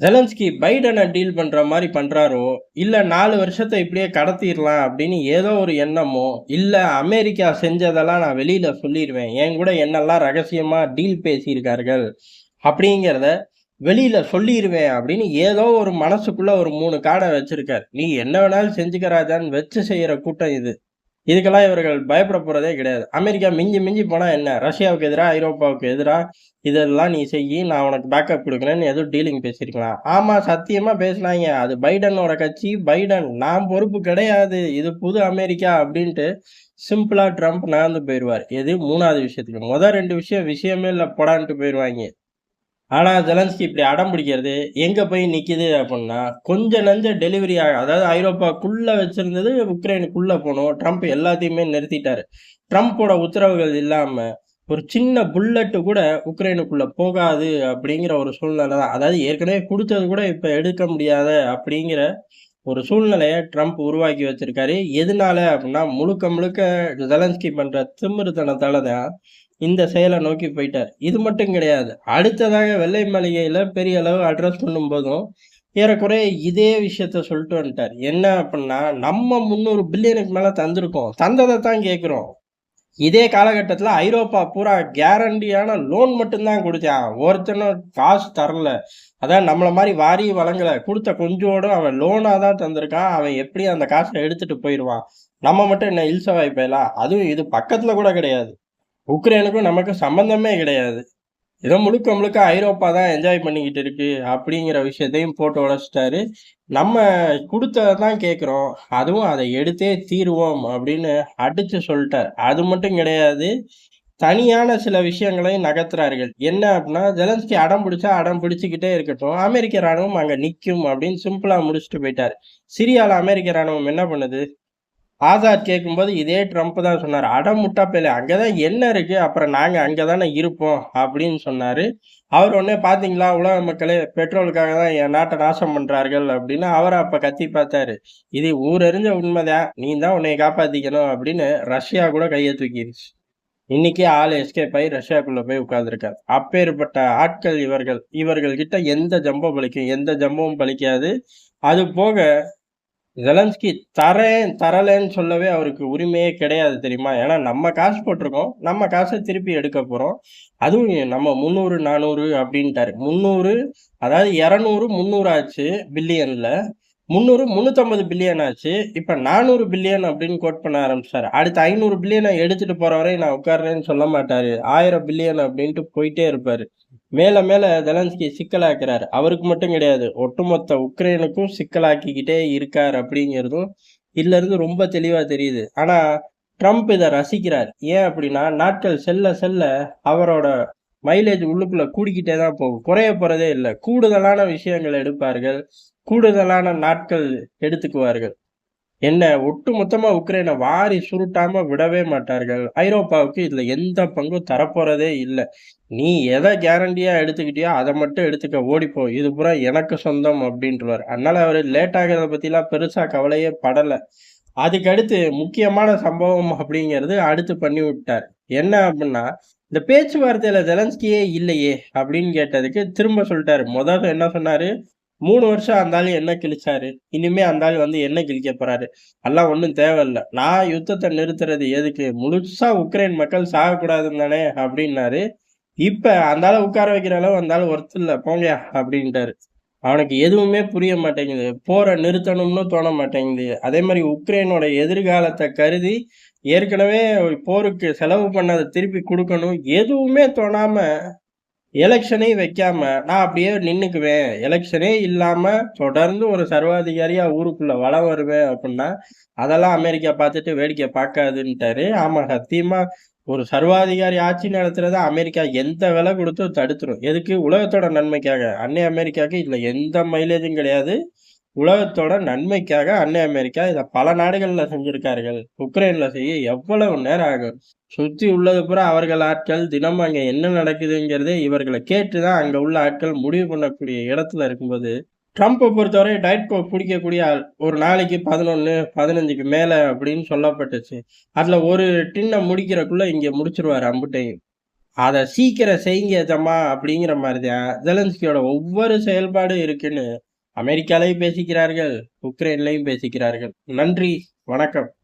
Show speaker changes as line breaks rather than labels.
Zelensky பைடனை deal பண்ற மாதிரி பண்றாரோ, இல்ல நாலு வருஷத்தை இப்படியே கடத்திடலாம் அப்படின்னு ஏதோ ஒரு எண்ணமோ, இல்ல அமெரிக்கா செஞ்சதெல்லாம் நான் வெளியில என் கூட என்னெல்லாம் ரகசியமா டீல் பேசியிருக்கார்கள். அப்படிங்கிறத வெளியில சொல்லிடுவேன் அப்படின்னு ஏதோ ஒரு மனசுக்குள்ள ஒரு மூணு காடை வச்சுருக்கார் நீ என்ன வேணாலும் செஞ்சுக்க ராஜான்னு வச்சு செய்யற கூட்டம் இது. இதுக்கெல்லாம் இவர்கள் பயப்பட போகிறதே கிடையாது. அமெரிக்கா மிஞ்சி மிஞ்சி போனால் என்ன? ரஷ்யாவுக்கு எதிராக ஐரோப்பாவுக்கு எதிராக இதெல்லாம் நீ செய்யி, நான் உனக்கு பேக்கப் கொடுக்குறேன்னு எதுவும் டீலிங் பேசியிருக்கலாம். ஆமாம் சத்தியமாக பேசினாங்க அது பைடனோட கட்சி. பைடன் நான் பொறுப்பு கிடையாது. இது புது அமெரிக்கா அப்படின்ட்டு சிம்பிளாக ட்ரம்ப் நகர்ந்து போயிடுவார் எது மூணாவது விஷயத்துக்கு. முதல் ரெண்டு விஷயம் விஷயமே இல்லை போடான்ட்டு போயிடுவாங்க ஆனால் ஜெலன்ஸ்கி இப்படி அடம் பிடிக்கிறது எங்கே போய் நிற்கிது அப்படின்னா, கொஞ்சம் நஞ்ச டெலிவரி ஆக அதாவது ஐரோப்பாக்குள்ளே வச்சுருந்தது உக்ரைனுக்குள்ளே போகணும் ட்ரம்ப் எல்லாத்தையுமே நிறுத்திட்டார் ட்ரம்ப்போட உத்தரவுகள் இல்லாமல் ஒரு சின்ன புல்லட்டு கூட உக்ரைனுக்குள்ளே போகாது அப்படிங்கிற ஒரு சூழ்நிலை தான். அதாவது ஏற்கனவே கொடுத்தது கூட இப்போ எடுக்க முடியாத அப்படிங்கிற ஒரு சூழ்நிலையை ட்ரம்ப் உருவாக்கி வச்சிருக்காரு. எதனால அப்படின்னா, முழுக்க முழுக்க ஜெலன்ஸ்கி பண்ணுற திமிருத்தனத்தால தான் இந்த செயலை நோக்கி போயிட்டார் இது மட்டும் கிடையாது. அடுத்ததாக வெள்ளை மாளிகையில் பெரிய அளவு அட்ரஸ் பண்ணும்போதும், ஏறக்குறைய இதே விஷயத்த சொல்லிட்டு வந்துட்டாரு. என்ன அப்படின்னா, நம்ம 300 பில்லியனுக்கு மேலே தந்திருக்கோம். தந்ததை தான் கேட்குறோம் இதே காலகட்டத்தில் ஐரோப்பா பூரா கேரண்டியான லோன் மட்டும் தான் ஒருத்தனும் காசு தரல. அதான் நம்மளை மாதிரி வாரி வழங்கலை கொடுத்த கொஞ்சோடு அவன் லோனாக தான் தந்திருக்கான். அவன் எப்படி அந்த காசை எடுத்துகிட்டு போயிடுவான் நம்ம மட்டும் என்ன இல்சவாய் போயிடலாம் அதுவும் இது பக்கத்தில் கூட கிடையாது. உக்ரைனுக்கும் நமக்கும் சம்பந்தமே கிடையாது. ஏதோ முழுக்க முழுக்க ஐரோப்பா தான் என்ஜாய் பண்ணிக்கிட்டு இருக்கு அப்படிங்கிற விஷயத்தையும் போட்டு உடச்சிட்டாரு நம்ம கொடுத்ததான் தான் அதுவும் அதை எடுத்தே தீருவோம் அப்படின்னு அடித்து சொல்லிட்டார் அது மட்டும் கிடையாது. தனியான சில விஷயங்களையும் நகர்த்துறார்கள். என்ன அப்படின்னா, ஜெலன்ஸ்கி அடம் பிடிச்சா அடம் பிடிச்சிக்கிட்டே இருக்கட்டும். அமெரிக்க ராணுவம் அங்கே நிற்கும் அப்படின்னு சிம்பிளாக முடிச்சுட்டு போயிட்டார் சிரியாவில் அமெரிக்க ராணுவம் என்ன பண்ணுது? ஆசாத் கேட்கும்போது இதே ட்ரம்ப் தான் சொன்னார் அடம் முட்டா அங்கே தான் என்ன இருக்கு? அப்புறம் நாங்கள் அங்கே தானே இருப்போம் அப்படின்னு சொன்னார் அவர் உடனே பார்த்தீங்களா உலக மக்களே பெட்ரோலுக்காக தான் என் நாட்டை நாசம் பண்ணுறார்கள் அப்படின்னு அவர் அப்போ கத்தி பார்த்தாரு. இது ஊரறிஞ்ச உண்மைதான். நீ தான் உன்னை காப்பாற்றிக்கணும் அப்படின்னு ரஷ்யா கூட கையை தூக்கிடுச்சு இன்னைக்கு ஆள் எஸ்கேப் ஆகி ரஷ்யாக்குள்ளே போய் உட்காந்துருக்காரு அப்பேற்பட்ட ஆட்கள் இவர்கள். இவர்கள் கிட்ட எந்த ஜம்பம் பலிக்கும்? எந்த ஜம்பமும் பலிக்காது. அது போக ஜெலன்ஸ்கி தரேன், தரலன்னு சொல்லவே அவருக்கு உரிமையே கிடையாது தெரியுமா? ஏன்னா நம்ம காசு போட்டிருக்கோம். நம்ம காசை திருப்பி எடுக்க போகிறோம் அதுவும் நம்ம 300, 400 அப்படின்ட்டாரு. 300 அதாவது 200, 300 ஆச்சு பில்லியனில் முந்நூறு முந்நூற்றம்பது பில்லியன் ஆச்சு. இப்போ நானூறு பில்லியன் அப்படின்னு கோட் பண்ண ஆரம்பிச்சார் அடுத்து ஐநூறு பில்லியனை எடுத்துகிட்டு போகிற வரை நான் உட்கார்றேன்னு சொல்ல மாட்டார் ஆயிரம் பில்லியன் அப்படின்ட்டு போயிட்டே இருப்பார் மேலே மேலே ஜெலன்ஸ்கி சிக்கலாக்குறாரு. அவருக்கு மட்டும் கிடையாது. ஒட்டுமொத்த உக்ரைனுக்கும் சிக்கலாக்கிக்கிட்டே இருக்கார் அப்படிங்கிறதும் இதுலேருந்து ரொம்ப தெளிவாக தெரியுது. ஆனால் ட்ரம்ப் இதை ரசிக்கிறார். ஏன் அப்படின்னா, நாட்கள் செல்ல செல்ல அவரோட மைலேஜ் உள்ளுக்குள்ளே கூடிக்கிட்டே தான் போகும். குறைய போகிறதே இல்லை கூடுதலான விஷயங்கள் எடுப்பார்கள். கூடுதலான நாட்கள் எடுத்துக்குவார்கள். என்ன ஒட்டுமொத்தமா உக்ரைனை வாரி சுருட்டாம விடவே மாட்டார்கள். ஐரோப்பாவுக்கு இதுல எந்த பங்கும் தரப்போறதே இல்லை நீ எதை கேரண்டியா எடுத்துக்கிட்டியோ அதை மட்டும் எடுத்துக்க ஓடிப்போ. இது பூரா எனக்கு சொந்தம் அப்படின்றவர் அதனால அவர் லேட் ஆகுறத பத்திலாம் பெருசா கவலையே படலை அதுக்கடுத்து முக்கியமான சம்பவம் அப்படிங்கிறது அடுத்து பண்ணி விட்டார். என்ன அப்படின்னா, இந்த பேச்சுவார்த்தையில ஜெலன்ஸ்கியே இல்லையே அப்படின்னு கேட்டதுக்கு திரும்ப சொல்லிட்டாரு முதல்ல என்ன சொன்னாரு? மூணு வருஷம் அந்த என்ன கிழிச்சாரு? இனிமே அந்த வந்து என்ன கிழிக்க போறாரு? அதெல்லாம் ஒன்றும் தேவையில்ல. நான் யுத்தத்தை நிறுத்துறது எதுக்கு? முழுசா உக்ரைன் மக்கள் சாகக்கூடாதுன்னு தானே அப்படின்னாரு. இப்ப அந்த உட்கார வைக்கிற அளவு அந்த ஆளு ஒர்த் இல்ல போங்கயா அப்படின்ட்டாரு. அவனுக்கு எதுவுமே புரிய மாட்டேங்குது. போரை நிறுத்தணும்னு தோண மாட்டேங்குது. அதே மாதிரி உக்ரைனோட எதிர்காலத்தை கருதி ஏற்கனவே போருக்கு செலவு பண்ணதை திருப்பி கொடுக்கணும் எதுவுமே தோணாம எலெக்ஷனே வைக்காம நான் அப்படியே நின்றுக்குவேன் எலெக்ஷனே இல்லாமல் தொடர்ந்து ஒரு சர்வாதிகாரியாக ஊருக்குள்ளே வலம் வருவேன் அப்படின்னா, அதெல்லாம் அமெரிக்கா பார்த்துட்டு வேடிக்கை பார்க்காதுன்ட்டாரு. ஆமாம் சத்தியமாக ஒரு சர்வாதிகாரி ஆட்சி நடத்துறத அமெரிக்கா எந்த விலை கொடுத்து தடுத்துரும். எதுக்கு? உலகத்தோட நன்மைக்காக. அன்னை அமெரிக்காவுக்கு இதில் எந்த மைலேஜும் கிடையாது. உலகத்தோட நன்மைக்காக அன்னை அமெரிக்கா இதை பல நாடுகளில் செஞ்சிருக்கார்கள். உக்ரைன்ல செய்ய எவ்வளவு நேரம் ஆகும்? சுத்தி உள்ளது பூரா அவர்கள் ஆட்கள். தினமும் அங்க என்ன நடக்குதுங்கிறதே இவர்களை கேட்டு தான் அங்க உள்ள ஆட்கள் முடிவு பண்ணக்கூடிய இடத்துல இருக்கும்போது, ட்ரம்ப்பை பொறுத்தவரை டயட் கோக் குடிக்கக்கூடிய ஆள். ஒரு நாளைக்கு பதினொன்று பதினஞ்சுக்கு மேலே அப்படின்னு சொல்லப்பட்டுச்சு. அதில் ஒரு டின்னை முடிக்கிறக்குள்ள இங்கே முடிச்சிருவார் அம்புட்டையும். அதை சீக்கிரம் செய்யுங்க ஜம்மா அப்படிங்கிற மாதிரி தான் ஜெலன்ஸ்கியோட ஒவ்வொரு செயல்பாடும் இருக்குன்னு அமெரிக்காலையும் பேசிக்கிறார்கள் உக்ரைன்லையும் பேசிக்கிறார்கள். நன்றி வணக்கம்.